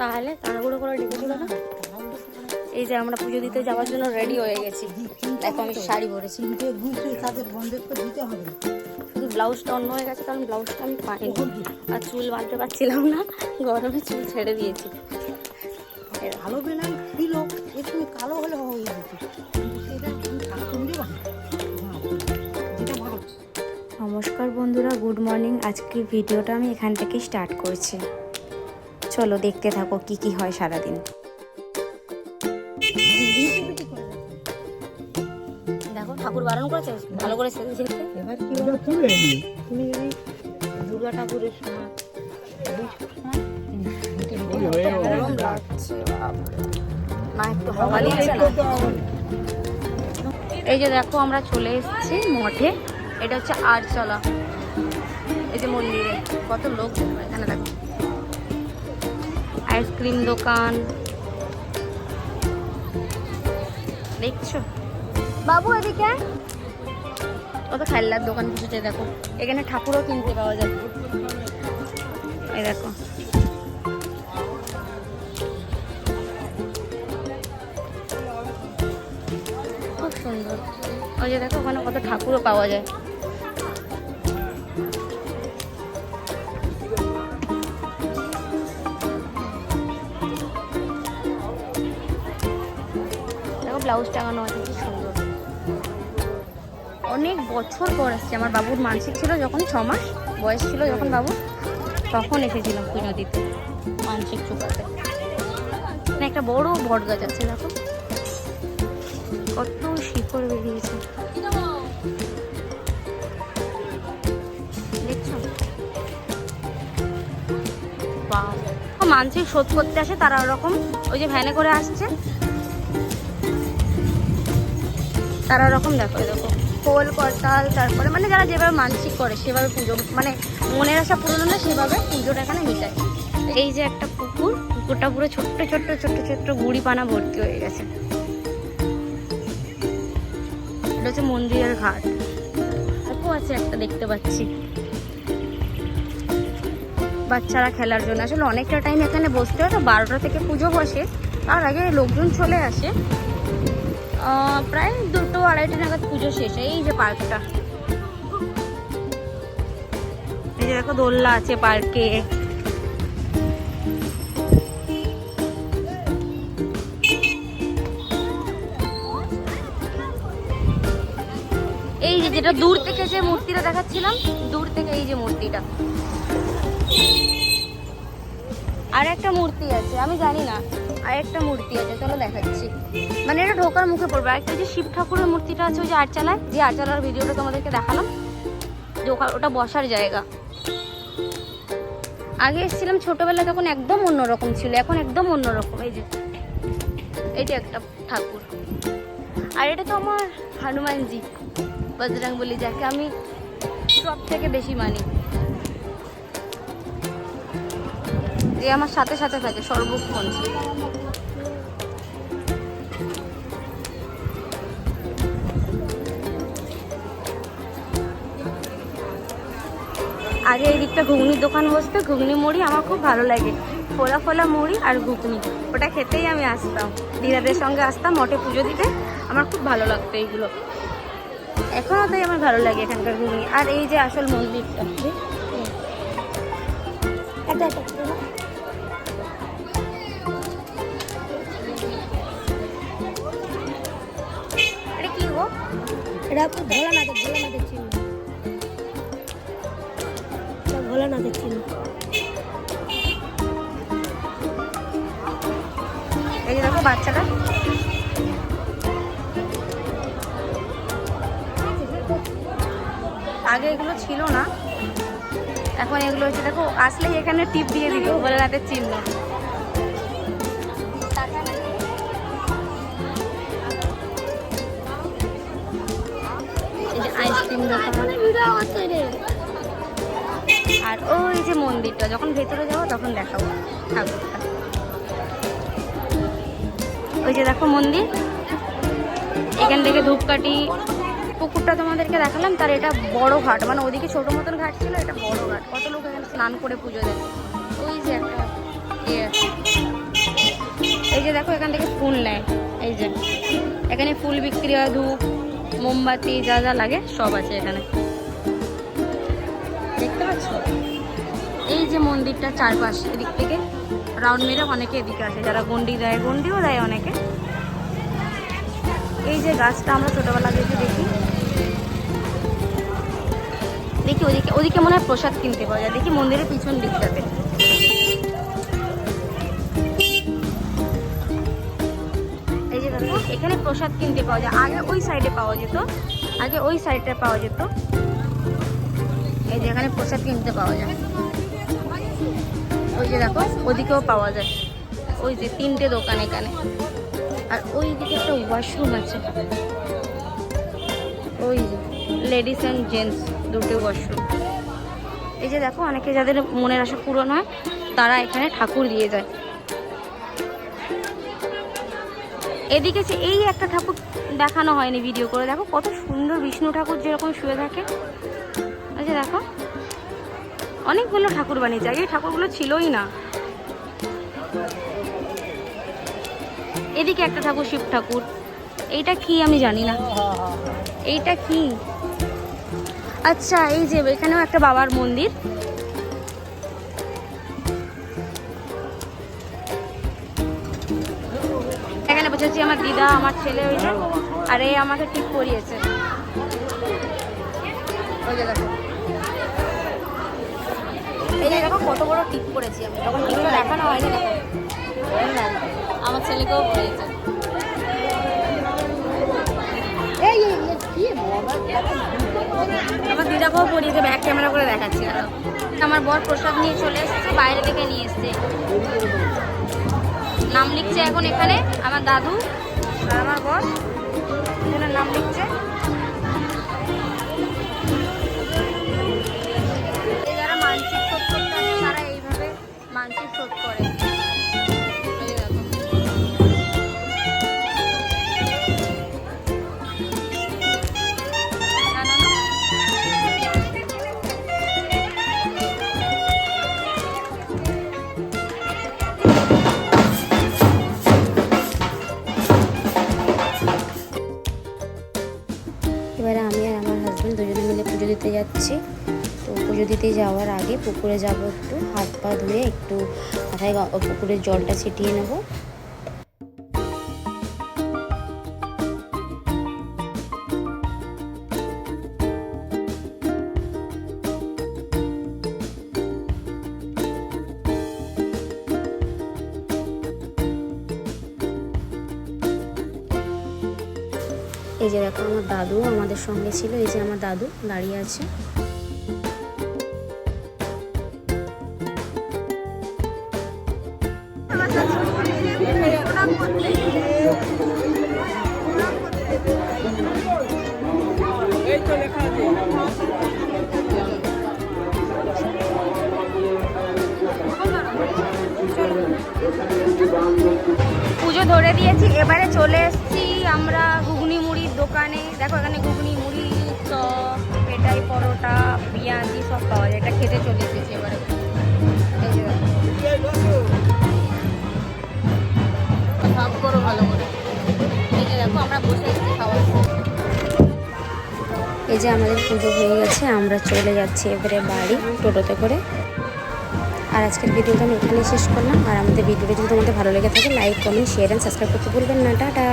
তাহলে তাড়াহুড়ো করে ডেকেছিল না? এই যে আমরা পুজো দিতে যাওয়ার জন্য রেডি হয়ে গেছি। দেখো আমি শাড়ি পরেছি। দিতে হবে শুধু ব্লাউজটা অন্য হয়ে গেছে, কারণ ব্লাউজটা আমি পাইনি। আর চুল বাঁধতে পারছিলাম না, গরমে চুল ছেড়ে দিয়েছি। এরকম। কালো ছিল একটু কালো হলে হয়ে যেত ভালো নমস্কার বন্ধুরা গুড মর্নিং আজকের ভিডিওটা আমি এখান থেকে স্টার্ট করছি। চলো দেখতে থাকো কি কি হয় সারাদিন। দেখো ঠাকুর বারণ করেছে ভালো করে সেজে এবার কি হলো তুমি যদি দুর্গা ঠাকুরের সময় গরম লাগছে বাপরে। না একটু হাওয়া এই যে দেখো আমরা চলে এসেছি মঠে। এটা হচ্ছে আটচলা এই যে মন্দিরে কত লোক এখানে দেখো। আইসক্রিম দোকান। দেখছ? বাবু এদিকে। কত খেলনার দোকান বসেছে দেখো। এখানে ঠাকুরও কিনতে পাওয়া যায়। এই দেখো। খুব সুন্দর। ওই যে দেখো ওখানে কত ঠাকুরও পাওয়া যায়। ব্লাউজ টাঙানো আছে, কি সুন্দর। অনেক বছর পর আসছে, আমার বাবুর মানসিক ছিল যখন ছ মাস, বয়স ছিল যখন বাবু তখন এসেছিলাম পুজো দিতে মানসিক চুকাতে। একটা বড় বট গাছ আছে, দেখো। কত শিকড় বেরিয়েছে। মানসিক শোধ করতে আসে, তারা ওরকম ওই যে ভ্যানে করে আসছে তারা ওরকম দেখো দেখো। খোল, করতাল, তারপরে মানে যারা যেভাবে মানসিক করে, সেভাবে পুজো মানে মনের আশা পূরণ হলে সেভাবে পুজোটা এখানে মিটায়। এই যে একটা পুকুর, পুকুরটা পুরো ছোট্ট ছোট্ট ছোট্ট ছোট্ট গুড়ি পানা ভর্তি হয়ে গেছে। এটা হচ্ছে মন্দিরের ঘাট। দেখো আছে একটা দেখতে পাচ্ছি। বাচ্চারা খেলার জন্য। আসলে অনেকটা টাইম এখানে বসতে হয়, তো বারোটা থেকে পুজো বসে। তার আগে লোকজন চলে আসে। প্রায় দুটো আড়াইটা নাগাদ পুজো শেষ। এই যে পার্কটা। এই যে দেখো দোলনা আছে পার্কে। এই যে যেটা দূর থেকে যে মূর্তিটা দেখাচ্ছিলাম, দূর থেকে এই যে মূর্তিটা। আর একটা মূর্তি আছে, আমি জানি না। আর একটা মূর্তি আছে, চলো দেখাচ্ছি। মানে এটা ঢোকার মুখে পড়বে। একটা যে শিব ঠাকুরের মূর্তিটা আছে, ওই যে আটচালায়, যে আটচালার ভিডিওটা তোমাদেরকে দেখালাম। যে ওটা বসার জায়গা। আগে এসেছিলাম ছোটবেলা তখন একদম অন্যরকম ছিল, এখন একদম অন্যরকম। এই যে এইটা একটা ঠাকুর। আর এটা তো আমার হনুমানজি, বজরং বলি, যাকে আমি সব থেকে বেশি মানি। যে আমার সাথে সাথে থাকে, সর্বক্ষণ। আগে এই দিকটা ঘুগনির দোকান বসতো, ঘুগনি মুড়ি আমার খুব ভালো লাগে। ফোলা ফোলা মুড়ি আর ঘুগনি, ওটা খেতেই আমি আসতাম। দিদাদের সঙ্গে আসতাম, মঠে পুজো দিতে। আমার খুব ভালো লাগতো এইগুলো। এখনও তাই আমার ভালো লাগে এখানকার ঘুগনি। আর এই যে আসল মন্দিরটা এটা কি গো? এটা আপনার ভোলানাথের ভোলানাথের চিহ্ন এই যে দেখো বাচ্চাটা। আগে এগুলো ছিল না। এখন এগুলো হচ্ছে দেখো, আসলেই এখানে টিপ দিয়ে দিল বলে রাতের চিহ্ন আইসক্রিম দোকান। আর ওই যে মন্দিরটা, যখন ভেতরে যাব তখন দেখাবো ঠাকুরটা। ওই যে দেখো মন্দির। এখান থেকে ধূপকাঠি, পুকুরটা তোমাদেরকে দেখালাম, তার এটা বড় ঘাট মানে ওদিকে ছোট মতন ঘাট ছিল, এটা বড় ঘাট। কত লোক এখানে স্নান করে পুজো দেয়। ওই যে একটা ইয়ে। এই যে দেখো, এখান থেকে ফুল নেয়। এই যে, এখানে ফুল বিক্রি হয়, ধূপ, মোমবাতি, যা যা লাগে, সব আছে এখানে। যে মন্দিরটা চারপাশ এদিক থেকে রাউন্ড মেরে অনেকে এদিকে আসে। যারা গন্ডি দেয় গন্ডিও দেয় অনেকে। এই যে গাছটা আমরা ছোটবেলা থেকে দেখি। দেখি ওদিকে ওদিকে মনে হয় প্রসাদ কিনতে পাওয়া যায়। দেখি মন্দিরের পিছন দিকটাতে। এই যে দেখো, এখানে প্রসাদ কিনতে পাওয়া যায়। আগে ওই সাইডে পাওয়া যেত। আগে ওই সাইডটা পাওয়া যেত। এই যে এখানে প্রসাদ কিনতে পাওয়া যায়। ওই যে দেখো, ওদিকেও পাওয়া যায়। ওই যে তিনটে দোকান এখানে। আর ওই দিকে একটা ওয়াশরুম আছে। ওই লেডিস অ্যান্ড জেন্টস দুটো ওয়াশরুম এই যে দেখো, অনেকে যাদের মনের আশা পূরণ হয়, তারা এখানে ঠাকুর দিয়ে যায়। এদিকে এই একটা ঠাকুর দেখানো হয়নি ভিডিও করে। দেখো, কত সুন্দর বিষ্ণু ঠাকুর যেরকম শুয়ে থাকে। যে দেখো অনেকগুলো ঠাকুর বানিয়েছে এই ঠাকুরগুলো ছিলই না। এদিকে একটা ঠাকুর, শিব ঠাকুর। এইটা কি আমি জানি না। এইটা কি? আচ্ছা এই যে এখানেও একটা বাবার মন্দির। এখানে বসেছি আমার দিদা, আমার ছেলে, ওই যে, আর এই আমাকে ঠিক করিয়েছে। ওই দেখো। এই যে দেখো কত বড় টিপ করেছি আমি তখন ভিডিও দেখানো হয়নি। দেখো আমার ছেলেকেও এই, আমার দিদাকেও পড়িয়েছে ব্যাক ক্যামেরা করে দেখাচ্ছি আর আমার বর প্রসাদ নিয়ে চলে এসেছে বাইরে থেকে নিয়ে এসছে। নাম লিখছে এখন এখানে আমার দাদু। আর আমার বর? দিতে যাচ্ছি। তো পুজো দিতে যাওয়ার আগে পুকুরে যাব একটু, হাত পা ধুয়ে একটু মাথায় পুকুরের জলটা ছিটিয়ে নেব। এই যে দেখো আমার দাদু আমাদের সঙ্গে ছিল, এই যে আমার দাদু দাঁড়িয়ে আছে। পুজো ধরে দিয়েছি, এবারে চলে এসেছি আমরা ঘুগনি মুড়ির দোকানে, দেখো এখানে ঘুগনি, মুড়ি, চপ পেটাই পরোটা, পেঁয়াজি সব পাওয়া যায়। এটা খেতে চলে এসেছি এবারে। এই যে দেখো। আমরা এই যে আমাদের পুজো হয়ে গেছে, আমরা চলে যাচ্ছি এবারে বাড়ি টোটোতে করে। আর আজকের ভিডিওটা আমি এখানেই শেষ করলাম। আর আমাদের ভিডিওটা যদি তোমাদের ভালো লেগে থাকে like comment share and subscribe করতে ভুলবেন না। টাটা!